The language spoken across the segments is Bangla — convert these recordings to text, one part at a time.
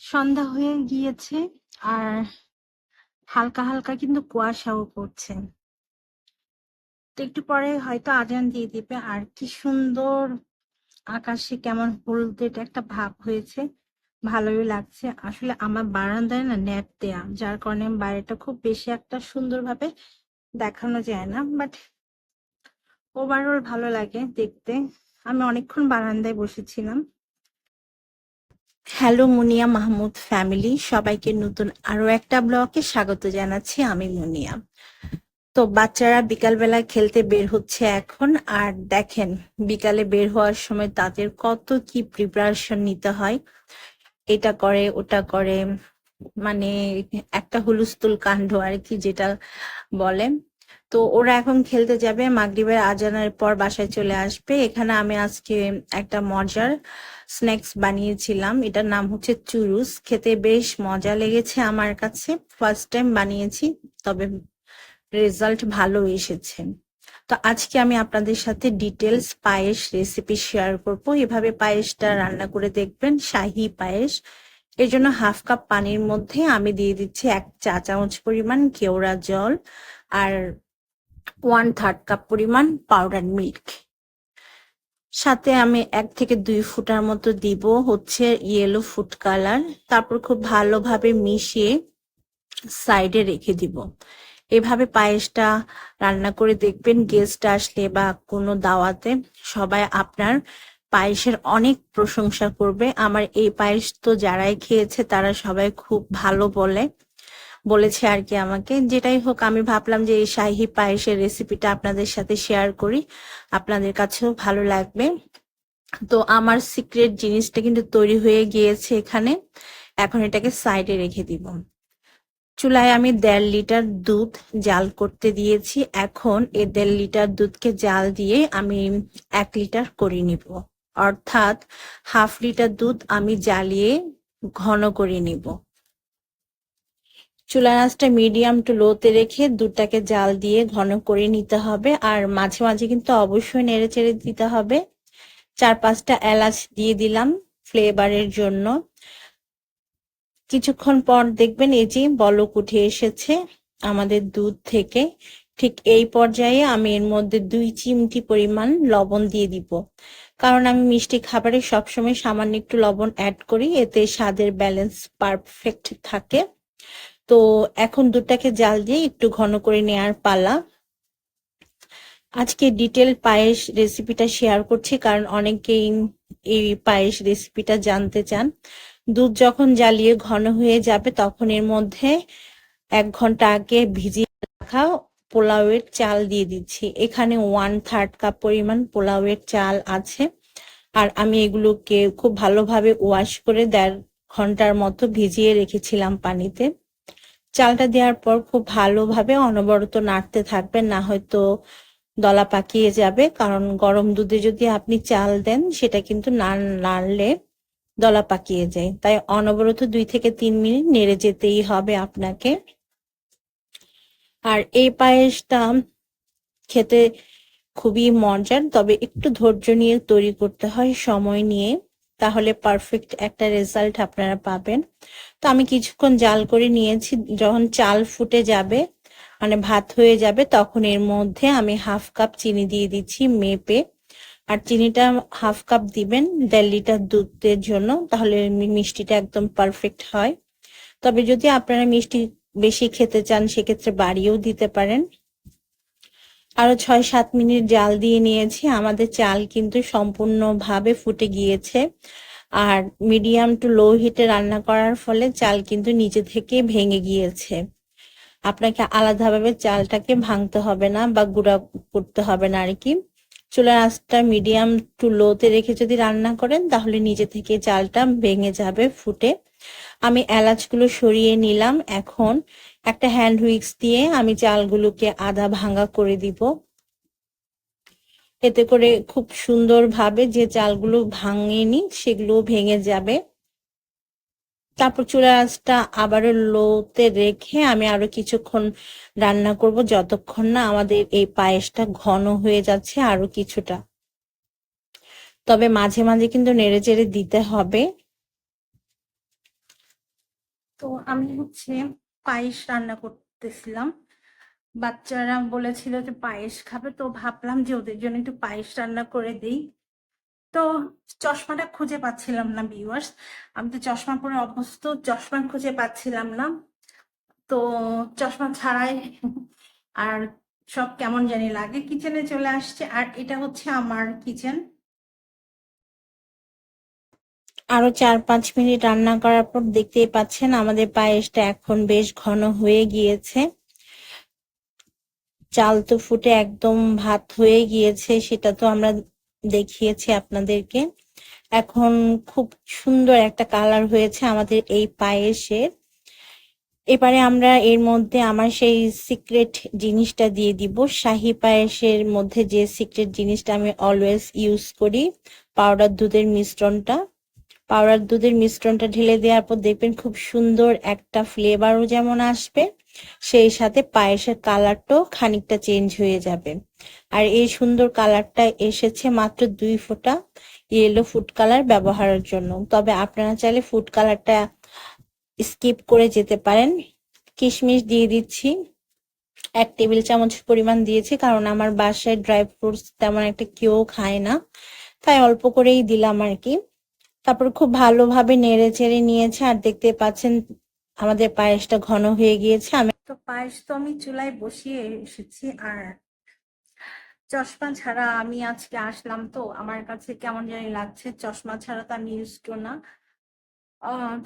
সন্ধ্যা হয়ে গিয়েছে আর হালকা হালকা কিন্তু কুয়াশাও পড়ছে। তো একটু পরে হয়তো আজান দিয়ে দিবে। আর কি সুন্দর আকাশে কেমন হলদে একটা ভাব হয়েছে। ভালোই লাগছে। আসলে আমার বারান্দায় না ন্যাপ দেয়া, যার কারণে বাইরেটা খুব বেশি একটা সুন্দরভাবে দেখানো যায় না। বাট ওভারঅল ভালো লাগে দেখতে। আমি অনেকক্ষণ বারান্দায় বসেছিলাম। হ্যালো মুনিয়া মাহমুদ ফ্যামিলি, সবাইকে নতুন আরও একটা ব্লগে স্বাগত জানাচ্ছি আমি মুনিয়া। তো বাচ্চারা বিকালবেলা খেলতে বের হচ্ছে এখন, আর দেখেন বিকালে বের হওয়ার সময় তাদের কত কি প্রিপারেশন নিতে হয়। এটা করে, ওটা করে মানে একটা হুলুস্থুল কাণ্ড আর কি যেটা বলে। তো ওরা এখন খেলতে যাবে। মাগরিবের আজানের পর বাসায় চলে আসবে। এখানে আমি আজকে একটা মজার স্ন্যাক্স বানিয়েছিলাম। এটার নাম হচ্ছে চুরুস। খেতে বেশ মজা লেগেছে আমার কাছে। ফার্স্ট টাইম বানিয়েছি, তবে রেজাল্ট ভালো এসেছে। তো আজকে আমি আপনাদের সাথে ডিটেলস পায়েস রেসিপি শেয়ার করব। এভাবে পায়েসটা রান্না করে দেখবেন, শাহি পায়েস। এর জন্য হাফ কাপ পানির মধ্যে আমি দিয়ে দিচ্ছি এক চা চামচ পরিমাণ কেওড়া জল। আর ওয়ান থার্ড কাপ পরিমাণ পাউডার মিল্ক সাথে আমি এক থেকে দুই ফুটার মতো দিব হচ্ছে ইয়েলো ফুড কালার তারপর খুব ভালোভাবে মিশিয়ে সাইডে রেখে দিব। এভাবে পায়েসটা রান্না করে দেখবেন গেস্ট আসলে বা কোনো দাওয়াতে সবাই আপনার পায়েসের অনেক প্রশংসা করবে। আমার এই পায়েস তো যারাই খেয়েছে তারা সবাই খুব ভালো বলে। বলেছে আর কি আমাকে। যেটাই হোক, আমি ভাবলাম যে এই শাহি পায়েসের রেসিপিটা আপনাদের সাথে শেয়ার করি। আপনাদের কাছেও ভালো লাগবে। তো আমার সিক্রেট জিনিসটা কিন্তু তৈরি হয়ে গিয়েছে এখানে। এখন এটাকে সাইডে রেখে দিব। চুলায় আমি দেড় লিটার দুধ জাল করতে দিয়েছি। এখন এই দেড় লিটার দুধকে জাল দিয়ে আমি এক লিটার করে নিব। অর্থাৎ হাফ লিটার দুধ আমি জ্বালিয়ে ঘন করে নিব। চুলার আঁচটা মিডিয়াম টু লোতে রেখে দুধটাকে জাল দিয়ে ঘন করে নিতে হবে। আর মাঝে মাঝে কিন্তু অবশ্যই নেড়ে চেড়ে দিতে হবে। চার পাঁচটা এলাচ দিয়ে দিলাম ফ্লেভারের জন্য। কিছুক্ষণ পর দেখবেন এই যে বলক উঠে এসেছে আমাদের দুধ থেকে। ঠিক এই পর্যায়ে আমি এর মধ্যে দুই চিমটি পরিমাণ লবণ দিয়ে দিব। কারণ আমি মিষ্টি খাবারে সবসময় সামান্য একটু লবণ অ্যাড করি, এতে স্বাদের ব্যালেন্স পারফেক্ট থাকে। তো এখন দুধটাকে জাল দিয়ে একটু ঘন করে নেওয়ার পালা। আজকে ডিটেল পায়েস রেসিপিটা শেয়ার করছি, কারণ অনেকেই এই পায়েস রেসিপিটা জানতে চান। দুধ যখন জ্বালিয়ে ঘন হয়ে যাবে, তখন এর মধ্যে এক ঘণ্টা আগে ভিজিয়ে রাখা পোলাওয়ের চাল দিয়ে দিচ্ছি। এখানে ওয়ান থার্ড কাপ পরিমাণ পোলাওয়ের চাল আছে। আর আমি এগুলোকে খুব ভালোভাবে ওয়াশ করে দেড় ঘণ্টার মতো ভিজিয়ে রেখেছিলাম পানিতে। চালটা দেওয়ার পর খুব ভালোভাবে অনবরত নাড়তে থাকবেন, না হয়তো দলা পাকিয়ে যাবে। কারণ গরম দুধে যদি আপনি চাল দেন, সেটা কিন্তু নাড়লে দলা পাকিয়ে যায়। তাই অনবরত দুই থেকে তিন মিনিট নেড়ে যেতেই হবে আপনাকে। আর এই পায়েসটা খেতে খুবই মজার, তবে একটু ধৈর্য নিয়ে তৈরি করতে হয়, সময় নিয়ে। তাহলে পারফেক্ট একটা রেজাল্ট আপনারা পাবেন। তো আমি কিছুক্ষণ জাল করে নিয়েছি, যখন চাল ফুটে যাবে মানে ভাত হয়ে যাবে, তখন এর মধ্যে আমি হাফ কাপ চিনি দিয়ে দিচ্ছি মেপে। আর চিনিটা হাফ কাপ দিবেন দেড় লিটার দুধের জন্য, তাহলে মিষ্টিটা একদম পারফেক্ট হয়। তবে যদি আপনারা মিষ্টি বেশি খেতে চান, সেক্ষেত্রে বাড়িয়েও দিতে পারেন। আরও ছয়, সাত মিনিট জাল দিয়ে নিয়েছি। আমাদের চাল কিন্তু সম্পূর্ণভাবে ফুটে গিয়েছে। আর মিডিয়াম টু লো হিটে রান্না করার ফলে চাল কিন্তু নিচে থেকে ভেঙে গিয়েছে। আপনাকে আলাদাভাবে চালটাকে ভাঙতে হবে না বা গুঁড়া করতে হবে না আর কি চুলার আঁচটা মিডিয়াম টু লোতে রেখে যদি রান্না করেন, তাহলে নিজে থেকে চালটা ভেঙে যাবে, ফুটে। আমি এলাচগুলো সরিয়ে নিলাম। এখন একটা হ্যান্ড হুইক্স দিয়ে আমি চালগুলোকে আদা ভাঙা করে দিব। এতে করে খুব সুন্দরভাবে যে চালগুলো ভাঙেনি সেগুলো ভেঙে যাবে। তারপর আঁচটা আবারও লোতে রেখে আমি আরও কিছুক্ষণ রান্না করব, যতক্ষণ না আমাদের এই পায়েসটা ঘন হয়ে যাচ্ছে আরও কিছুটা। তবে মাঝে মাঝে কিন্তু নেড়ে চেড়ে দিতে হবে। তো আমি হচ্ছে পায়েস রান্না করতেছিলাম। বাচ্চারা বলেছিল যে পায়েস খাবে, তো ভাবলাম যে ওদের জন্য একটু পায়েস রান্না করে দিই। তো চশমাটা খুঁজে পাচ্ছিলাম না ভিউয়ার্স আমি তো চশমা পরে অভ্যস্ত, চশমা খুঁজে পাচ্ছিলাম না। তো চশমা ছাড়াই আর সব কেমন জানি লাগে। কিচেনে চলে আসছে, আর এটা হচ্ছে আমার কিচেন। আরও চার পাঁচ মিনিট রান্না করার পর দেখতেই পাচ্ছেন আমাদের পায়েসটা এখন বেশ ঘন হয়ে গিয়েছে। চাল তো ফুটে একদম ভাত হয়ে গিয়েছে, সেটা তো আমরা দেখিয়েছি আপনাদেরকে। এখন খুব সুন্দর একটা কালার হয়েছে আমাদের এই পায়েসের। এবারে আমরা এর মধ্যে আমার সেই সিক্রেট জিনিসটা দিয়ে দিব। শাহি পায়েসের মধ্যে যে সিক্রেট জিনিসটা আমি অলওয়েজ ইউজ করি পাউডার দুধের মিশ্রণটা। পাউডার দুধের মিশ্রণটা ঢেলে দেওয়ার পর দেখবেন খুব সুন্দর একটা ফ্লেভারও যেমন আসবে, সেই সাথে পায়েসের কালারটাও খানিকটা চেঞ্জ হয়ে যাবে। আর এই সুন্দর কালারটা এসেছে মাত্র দুই ফোঁটা ইয়েলো ফুড কালার ব্যবহারের জন্য। তবে আপনারা চাইলে ফুড কালারটা স্কিপ করে যেতে পারেন। কিশমিশ দিয়ে দিচ্ছি, এক টেবিল চামচ পরিমাণ দিয়েছি, কারণ আমার বাসায় ড্রাই ফ্রুটস তেমন একটা কেউ খায় না। তাই অল্প করেই দিলাম আর কি। তারপর খুব ভালোভাবে নেড়ে চেড়ে নিয়েছে আর দেখতে পাচ্ছেন আমাদের পায়েসটা ঘন হয়ে গিয়েছে। আমি তো পায়েস তো আমি চুলায় বসিয়ে এসেছি আর চশমা ছাড়া আমি আজকে আসলাম তো। আমার কাছে কেমন জানি লাগছে, চশমা ছাড়া তো আমি ইউজ টু না।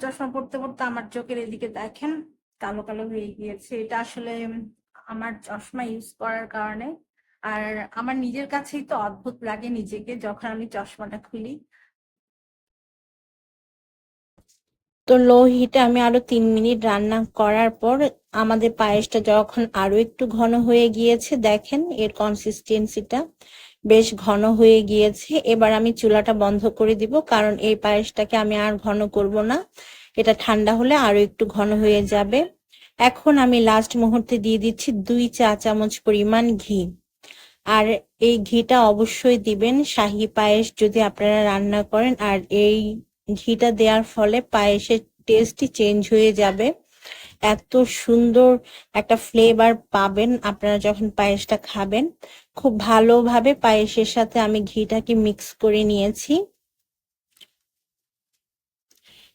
চশমা পড়তে পড়তে আমার চোখের এদিকে দেখেন, কালো কালো হয়ে গিয়েছে। এটা আসলে আমার চশমা ইউজ করার কারণে। আর আমার নিজের কাছেই তো অদ্ভুত লাগে নিজেকে যখন আমি চশমাটা খুলি। তো লো হিটে আমি আরও তিন মিনিট রান্না করার পর আমাদের পায়েসটা যখন আরও একটু ঘন হয়ে গিয়েছে, দেখেন এর কনসিস্টেন্সিটা বেশ ঘন হয়ে গিয়েছে। এবার আমি চুলাটা বন্ধ করে দিব, কারণ এই পায়েসটাকে আমি আর ঘন করব না। এটা ঠান্ডা হলে আরও একটু ঘন হয়ে যাবে। এখন আমি লাস্ট মুহূর্তে দিয়ে দিচ্ছি দুই চা চামচ পরিমাণ ঘি। আর এই ঘিটা অবশ্যই দিবেন শাহি পায়েস যদি আপনারা রান্না করেন, আর এই ঘিটা দেওয়ার ফলে পায়েসের টেস্টই চেঞ্জ হয়ে যাবে। এত সুন্দর একটা ফ্লেভার পাবেন আপনারা যখন পায়েসটা খাবেন। খুব ভালোভাবে পায়েসের সাথে আমি ঘিটাকে মিক্স করে নিয়েছি।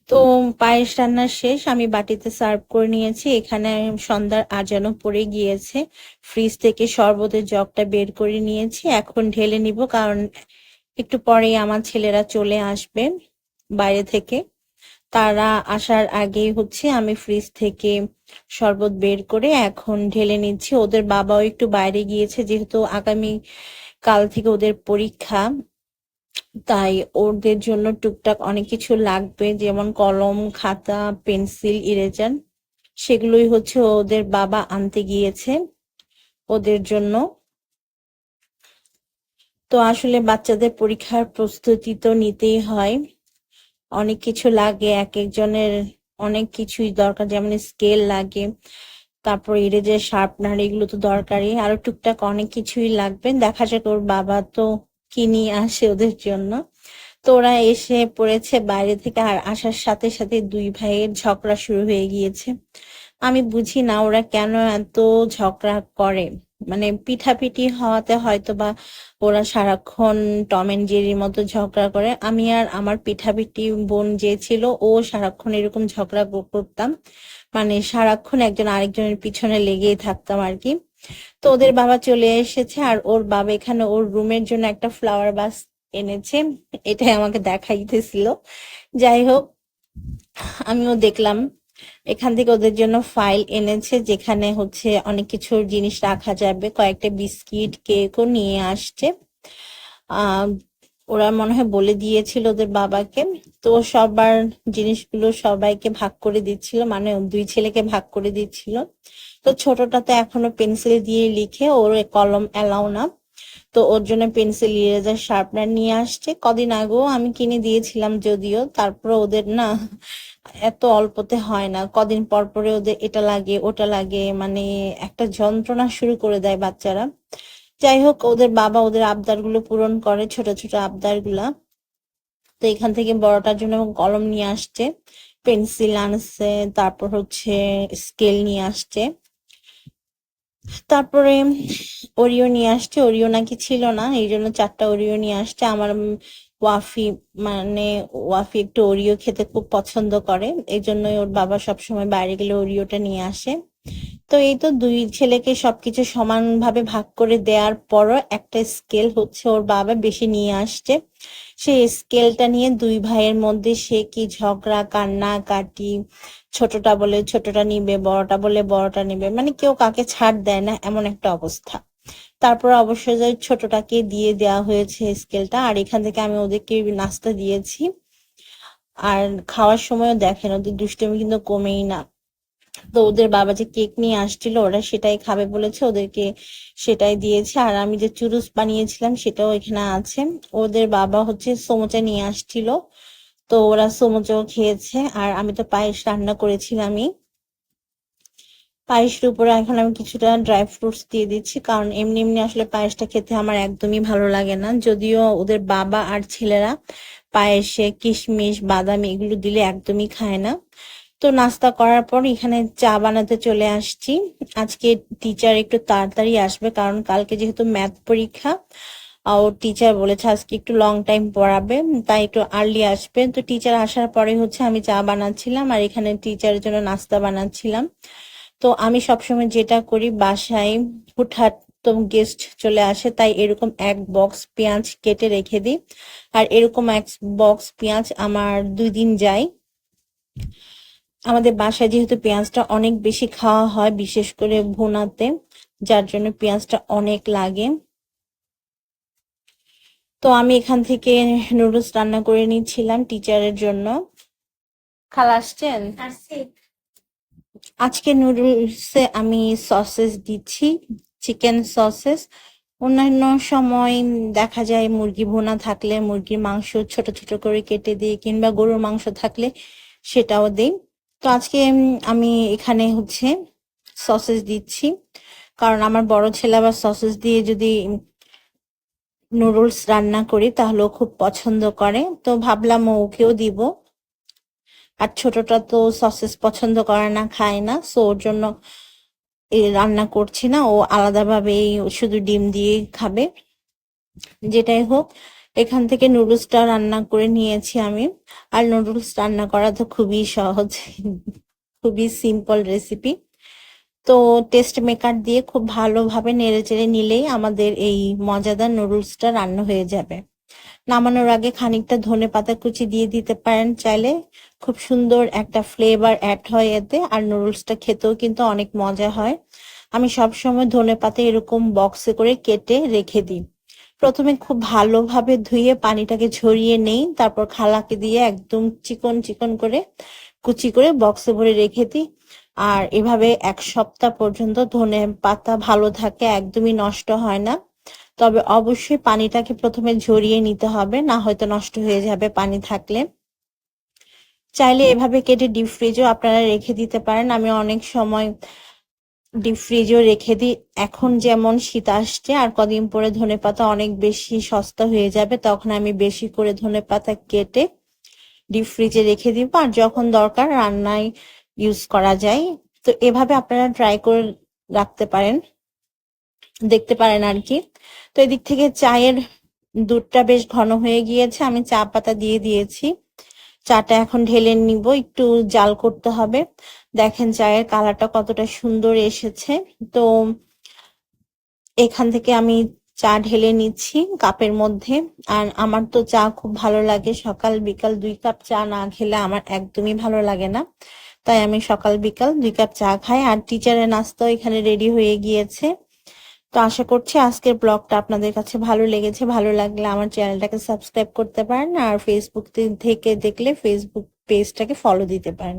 তো পায়েস রান্না শেষ, আমি বাটিতে সার্ভ করে নিয়েছি। এখানে সন্ধ্যার আজানও পড়ে গিয়েছে। ফ্রিজ থেকে শরবতের জগটা বের করে নিয়েছি। এখন ঢেলে নিব, কারণ একটু পরেই আমার ছেলেরা চলে আসবে। বাইরে থেকে। তারা আসার আগেই হচ্ছে আমি ফ্রিজ থেকে শরবত বের করে এখন ঢেলে নিচ্ছি। ওদের বাবাও একটু বাইরে গিয়েছে, যেহেতু আগামী কাল থেকে ওদের পরীক্ষা। তাই ওদের জন্য টুকটাক অনেক কিছু লাগবে, যেমন কলম, খাতা, পেন্সিল, ইরেজার। সেগুলোই হচ্ছে ওদের বাবা আনতে গিয়েছে ওদের জন্য। তো আসলে বাচ্চাদের পরীক্ষার প্রস্তুতি তো নিতেই হয়। অনেক কিছু লাগে এক একজনের অনেক কিছুই দরকার, যেমন স্কেল লাগে, তারপর ইরেজের শার্পনার এগুলো তো দরকারই। আরও টুকটাক অনেক কিছুই লাগবে। দেখা যাক ওর বাবা তো কিনি আসে ওদের জন্য। তো ওরা এসে পড়েছে বাইরে থেকে, আর আসার সাথে সাথে দুই ভাইয়ের ঝগড়া শুরু হয়ে গিয়েছে। আমি বুঝি না ওরা কেন এত ঝগড়া করে। মানে পিঠাপিঠি হওয়াতে হয়তো বা ওরা সারাক্ষণ টম এন্ড জেরির মতো ঝগড়া করে। আমি আর আমার পিঠাপিঠি বোন যে ছিল, ও সারাক্ষণ এরকম ঝগড়া করতাম। মানে সারাক্ষণ একজন আরেকজনের পিছনে লেগেই থাকতাম আর কি। তো ওদের বাবা চলে এসেছে আর ওর বাবা এখানে ওর রুমের জন্য একটা ফ্লাওয়ার বাস এনেছে। এটাই আমাকে দেখাইতেছিল। যাই হোক, আমিও দেখলাম এখান থেকে ওদের জন্য ফাইল এনেছে, যেখানে হচ্ছে অনেক কিছু জিনিস রাখা যাবে। কয়েকটা বিস্কিট, কেকও নিয়ে আসছে। ওরা মনে হয় বলে দিয়েছিল ওদের বাবাকে। তো সবার জিনিসগুলো সবাইকে ভাগ করে দিচ্ছিল মানে দুই ছেলেকে ভাগ করে দিচ্ছিল। তো ছোটটা তো এখনও পেন্সিল দিয়ে লিখে ওর কলম এলাও না। তো ওর জন্য পেন্সিল ইরেজার শার্পনার নিয়ে আসছে। কদিন আগেও আমি কিনে দিয়েছিলাম যদিও তারপর ওদের না এত অল্পতে হয় না। কদিন পর পরে ওদের এটা লাগে, ওটা লাগে মানে একটা যন্ত্রণা শুরু করে দেয় বাচ্চারা। যাই হোক, ওদের বাবা ওদের আবদারগুলো পূরণ করে, ছোট ছোট আবদারগুলা তো এখান থেকে বড়টার জন্য কলম নিয়ে আসছে পেন্সিল আনছে, তারপর হচ্ছে স্কেল নিয়ে আসছে। তারপরে ওরিও নিয়ে আসছে। ওরিও নাকি ছিল না, এই জন্য চারটা ওরিও নিয়ে আসছে। আমার ওয়াফি মানে ওয়াফি একটু ওরিও খেতে খুব পছন্দ করে, এই জন্যই ওর বাবা সবসময় বাইরে গেলে ওরিওটা নিয়ে আসে। তো এই তো দুই ছেলেকে সবকিছু সমানভাবে ভাগ করে দেওয়ার পরও একটা স্কেল হচ্ছে ওর বাবা বেশি নিয়ে আসছে। সেই স্কেলটা নিয়ে দুই ভাইয়ের মধ্যে সে কি ঝগড়া, কান্না, কাটি, ছোটটা বলে ছোটটা নিবে, বড়টা বলে বড়টা নিবে মানে কেউ কাকে ছাড় দেয় না, এমন একটা অবস্থা। তারপর অবশ্য যে ছোটটাকে দিয়ে দেওয়া হয়েছে স্কেলটা আর এখান থেকে আমি ওদেরকে নাস্তা দিয়েছি। আর খাওয়ার সময়ও দেখেন, ওদের দুষ্টুমি কিন্তু কমেই না। তো ওদের বাবা যে কেক নিয়ে আসছিল, ওরা সেটাই খাবে বলেছে, ওদেরকে সেটাই দিয়েছে। আর আমি যে চুরুস বানিয়েছিলাম, সেটাও এখানে আছে। ওদের বাবা হচ্ছে সমোচা নিয়ে আসছিল, তো ওরা সমোচাও খেয়েছে। আর আমি তো পায়েস রান্না করেছিলামই পায়েসের উপরে এখন আমি কিছুটা ড্রাই ফ্রুটস দিয়ে দিচ্ছি, কারণ এমনি এমনি আসলে পায়েসটা খেতে আমার একদমই ভালো লাগে না। যদিও ওদের বাবা আর ছেলেরা পায়েসে কিশমিশ, বাদাম এগুলো দিলে একদমই খায় না। তো নাস্তা করার পর এখানে চা বানাতে চলে আসছি। আজকে টিচার একটু তাড়াতাড়ি আসবে কারণ কালকে যেহেতু ম্যাথ পরীক্ষা ওর টিচার বলেছে আজকে একটু লং টাইম পড়াবে, তাই একটু আর্লি আসবে। তো টিচার আসার পরে হচ্ছে আমি চা বানাচ্ছিলাম আর এখানে টিচারের জন্য নাস্তা বানাচ্ছিলাম। তো আমি সবসময় যেটা করি বাসায় হুটহাট তো গেস্ট চলে আসে, তাই এরকম এক বক্স পেঁয়াজ কেটে রেখে দিই। আর এরকম এক বক্স পেঁয়াজ আমার দুই দিন যায়। আমাদের বাসায় যেহেতু পেঁয়াজটা অনেক বেশি খাওয়া হয় বিশেষ করে ভুনাতে যার জন্য পেঁয়াজটা অনেক লাগে। তো আমি এখান থেকে নুডলস রান্না করে নিচ্ছিলাম টিচারের জন্য। খালা আসছেন? আজকে নুডলসে আমি সসেস দিচ্ছি চিকেন সসেস। অন্যান্য সময় দেখা যায় মুরগি ভোনা থাকলে মুরগির মাংস ছোট ছোট করে কেটে দিই কিংবা গরুর মাংস থাকলে সেটাও দিই। তো আজকে আমি এখানে হচ্ছে সসেস দিচ্ছি। কারণ আমার বড় ছেলে আবার সসেস দিয়ে যদি নুডলস রান্না করি তাহলে ও খুব পছন্দ করে। তো ভাবলাম ওকেও দিব। আর ছোটটা তো সসেস পছন্দ করে না, খায় না। সো ওর জন্য রান্না করছি না। ও আলাদাভাবে শুধু ডিম দিয়ে খাবে। যেটাই হোক এখান থেকে নুডলসটা রান্না করে নিয়েছি আমি। আর নুডলস রান্না করা তো খুবই সহজ, খুবই সিম্পল রেসিপি তো টেস্ট মেকার দিয়ে খুব ভালোভাবে নেড়ে চেড়ে নিলেই আমাদের এই মজাদার নুডলসটা রান্না হয়ে যাবে। নামানোর আগে খানিকটা ধনে পাতা কুচি দিয়ে দিতে পারেন চাইলে। খুব সুন্দর একটা ফ্লেভার অ্যাড হয় এতে, আর নুডলসটা খেতেও কিন্তু অনেক মজা হয়। আমি সবসময় ধনে পাতা এরকম বক্সে করে কেটে রেখে দিই। প্রথমে খুব ভালোভাবে ধুয়ে পানিটাকে ঝরিয়ে নেই, তারপর খালাকে দিয়ে একদম চিকন চিকন করে কুচি করে বক্সে ভরে রেখে দিই। আর এভাবে এক সপ্তাহ পর্যন্ত ধনে পাতা ভালো থাকে, একদমই নষ্ট হয় না। তবে অবশ্যই পানিটাকে প্রথমে ঝরিয়ে নিতে হবে, না হয়তো নষ্ট হয়ে যাবে পানি থাকলে। চাইলে এভাবে কেটে ডিপ ফ্রিজও আপনারা রেখে দিতে পারেন। আমি অনেক সময় ডিপ ফ্রিজও রেখে দিই। এখন যেমন শীত আসছে, আর কদিন পরে ধনে পাতা অনেক বেশি সস্তা হয়ে যাবে, তখন আমি বেশি করে ধনে পাতা কেটে ডিপ ফ্রিজে রেখে দিব, আর যখন দরকার রান্নায় ইউজ করা যায়। তো এভাবে আপনারা ট্রাই করে রাখতে পারেন, দেখতে পারেন আর কি। তো এদিক থেকে চায়ের দুধটা বেশ ঘন হয়ে গিয়েছে, আমি চা পাতা দিয়ে দিয়েছি। চাটা এখন ঢেলে নিব, একটু জাল করতে হবে। দেখেন চায়ের কালারটা কতটা সুন্দর এসেছে। তো এখান থেকে আমি চা ঢেলে নিচ্ছি কাপের মধ্যে। আর আমার তো চা খুব ভালো লাগে। সকাল বিকাল দুই কাপ চা না খেলে আমার একদমই ভালো লাগে না। তাই আমি সকাল বিকাল দুই কাপ চা খাই। আর টিচারের নাস্তাও এখানে রেডি হয়ে গিয়েছে। তো আশা করছি আজকের ব্লগটা আপনাদের কাছে ভালো লেগেছে, ভালো লাগলে আমার চ্যানেলটাকে সাবস্ক্রাইব করতে পারেন। আর ফেসবুক থেকে দেখলে ফেসবুক পেজটাকে ফলো দিতে পারেন।